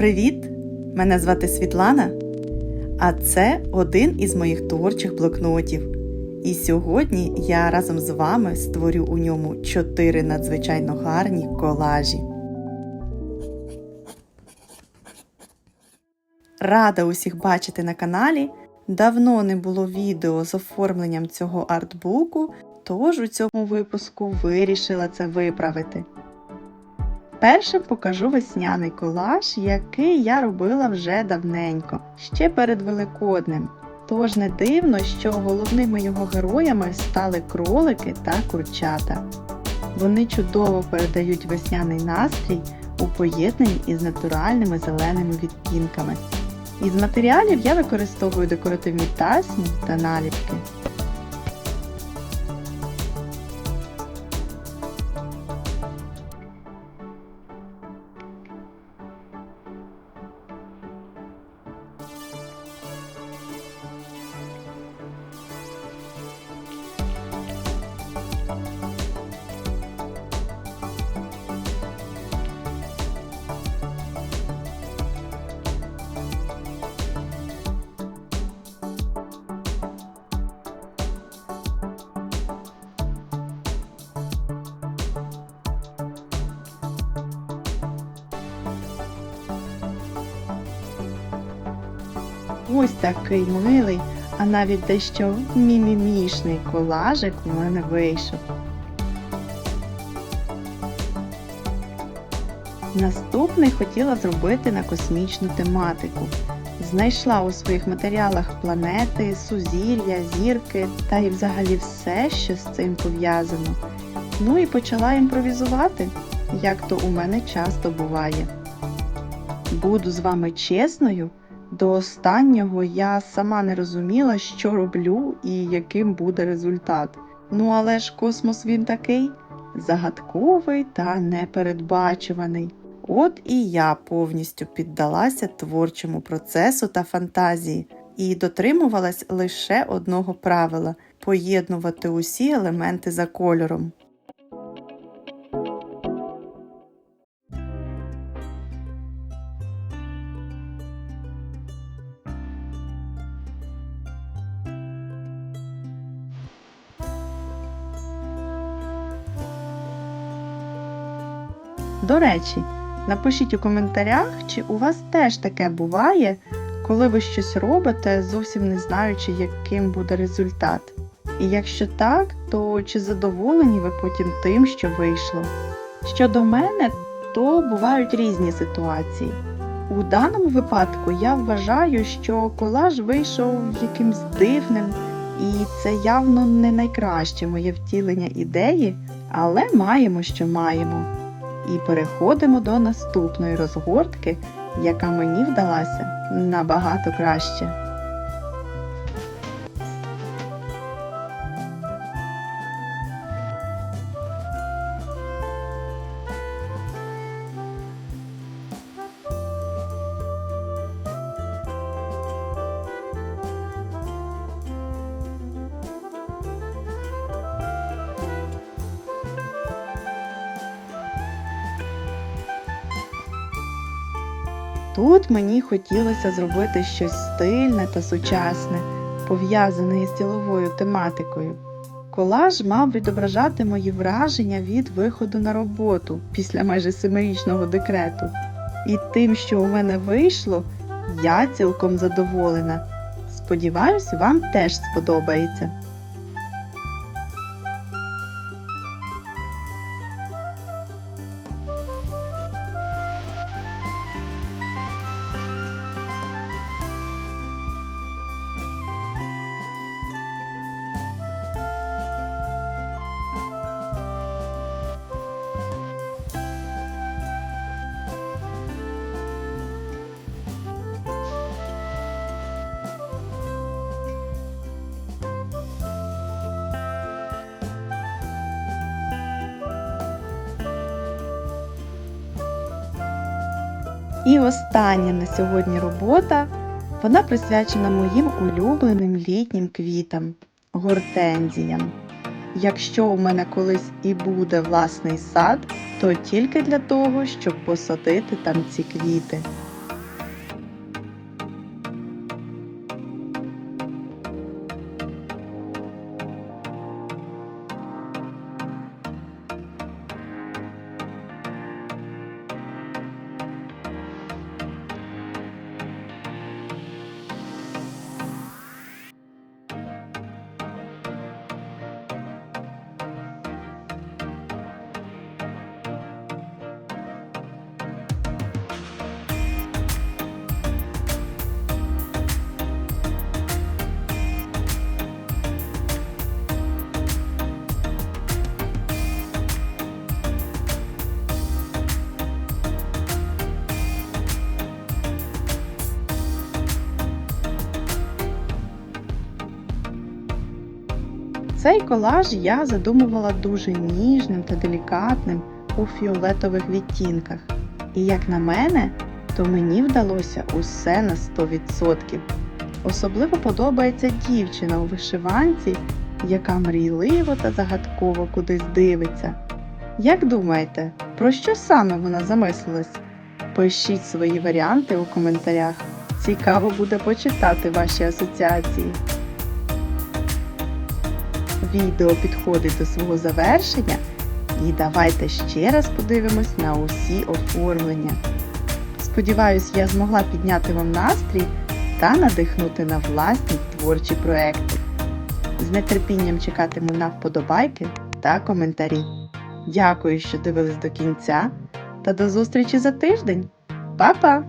Привіт! Мене звати Світлана, а це один із моїх творчих блокнотів. І сьогодні я разом з вами створю у ньому чотири надзвичайно гарні колажі. Рада усіх бачити на каналі. Давно не було відео з оформленням цього артбуку, тож у цьому випуску вирішила це виправити. Першим покажу весняний колаж, який я робила вже давненько, ще перед Великоднем. Тож не дивно, що головними його героями стали кролики та курчата. Вони чудово передають весняний настрій у поєднанні із натуральними зеленими відтінками. Із матеріалів я використовую декоративні тасні та наліпки. Ось такий милий, а навіть дещо мімімішний колажик у мене вийшов. Наступний хотіла зробити на космічну тематику. Знайшла у своїх матеріалах планети, сузір'я, зірки та й взагалі все, що з цим пов'язано. Ну і почала імпровізувати, як то у мене часто буває. Буду з вами чесною. До останнього я сама не розуміла, що роблю і яким буде результат. Ну але ж космос він такий загадковий та непередбачуваний. От і я повністю піддалася творчому процесу та фантазії і дотримувалась лише одного правила поєднувати усі елементи за кольором. До речі, напишіть у коментарях, чи у вас теж таке буває, коли ви щось робите, зовсім не знаючи, яким буде результат. І якщо так, то чи задоволені ви потім тим, що вийшло? Щодо мене, то бувають різні ситуації. У даному випадку я вважаю, що колаж вийшов якимсь дивним, і це явно не найкраще моє втілення ідеї, але маємо, що маємо. І переходимо до наступної розгортки, яка мені вдалася набагато краще. Тут мені хотілося зробити щось стильне та сучасне, пов'язане із діловою тематикою. Колаж мав відображати мої враження від виходу на роботу після майже семирічного декрету. І тим, що у мене вийшло, я цілком задоволена. Сподіваюсь, вам теж сподобається. І остання на сьогодні робота. Вона присвячена моїм улюбленим літнім квітам гортензіям. Якщо у мене колись і буде власний сад, то тільки для того, щоб посадити там ці квіти. Цей колаж я задумувала дуже ніжним та делікатним у фіолетових відтінках. І як на мене, то мені вдалося усе на 100%. Особливо подобається дівчина у вишиванці, яка мрійливо та загадково кудись дивиться. Як думаєте, про що саме вона замислилась? Пишіть свої варіанти у коментарях. Цікаво буде почитати ваші асоціації. Відео підходить до свого завершення, і давайте ще раз подивимось на усі оформлення. Сподіваюсь, я змогла підняти вам настрій та надихнути на власні творчі проекти. З нетерпінням чекатиму на вподобайки та коментарі. Дякую, що дивились до кінця, та до зустрічі за тиждень. Па-па!